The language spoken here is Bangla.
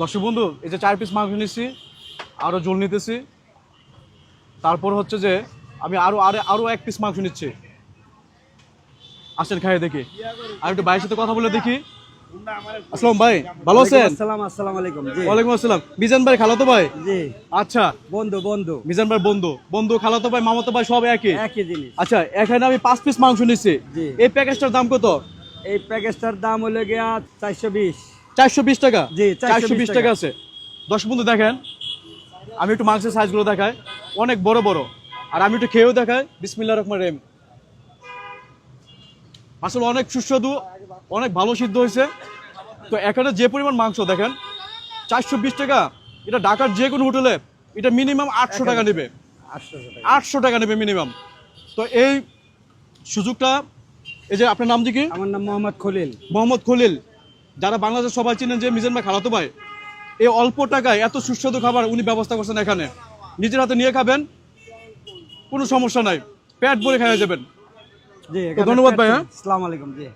দর্শক বন্ধু এই যে চার পিস মাংস নিচ্ছি আরও জল নিতেছি। তারপর হচ্ছে যে আমি আরও আরে আরও এক পিস মাংস নিচ্ছি। আসেন খাইয়ে দেখি। আর একটু ভাইয়ের সাথে কথা বলে দেখি। আসসালাম ভাই ভালো আছেন? আসসালাম আসসালামু আলাইকুম জি। ওয়ালাইকুম আসসালাম। মিজান ভাই খালাতো ভাই? জি। আচ্ছা। বন্ধু বন্ধু। মিজান ভাই বন্ধু। বন্ধু খালাতো ভাই মামাতো ভাই সব একই? একই জিনিস। আচ্ছা এখানে আমি পাঁচ পিস মাংস নিচ্ছি। এই প্যাকেজটার দাম কত? এই প্যাকেজটার দাম হলো গিয়া চারশো বিশ। চারশো বিশ টাকা? জি, 420 চারশো বিশ টাকা। আছে। দশ বন্ধু দেখেন আমি একটু মাংসের সাইজগুলো দেখাই। অনেক বড় বড়। আর আমি একটু খেয়েও দেখাই। বিসমিল্লা রহমান রেম আসলে অনেক সুস্বাদু অনেক ভালো সিদ্ধ হয়েছে। তো এখানে যে পরিমাণ মাংস দেখেন চারশো বিশ টাকা। এটা ঢাকার যে কোনো হোটেলে এটা মিনিমাম আটশো টাকা নেবে। আটশো টাকা নেবে মিনিমাম। তো এই সুযোগটা এই যে আপনার নাম কি? আমার নাম মোহাম্মদ খলিল। মোহাম্মদ খলিল। যারা বাংলাদেশের সবাই চিনেন যে মিজান ভাই খালাতো ভাই এই অল্প টাকায় এত সুস্বাদু খাবার উনি ব্যবস্থা করছেন এখানে। নিজের হাতে নিয়ে খাবেন কোনো সমস্যা নাই। পেট ভরে খাইয়ে যাবেন। জি ধন্যবাদ ভাই, হ্যাঁ? আসসালামু আলাইকুম জি।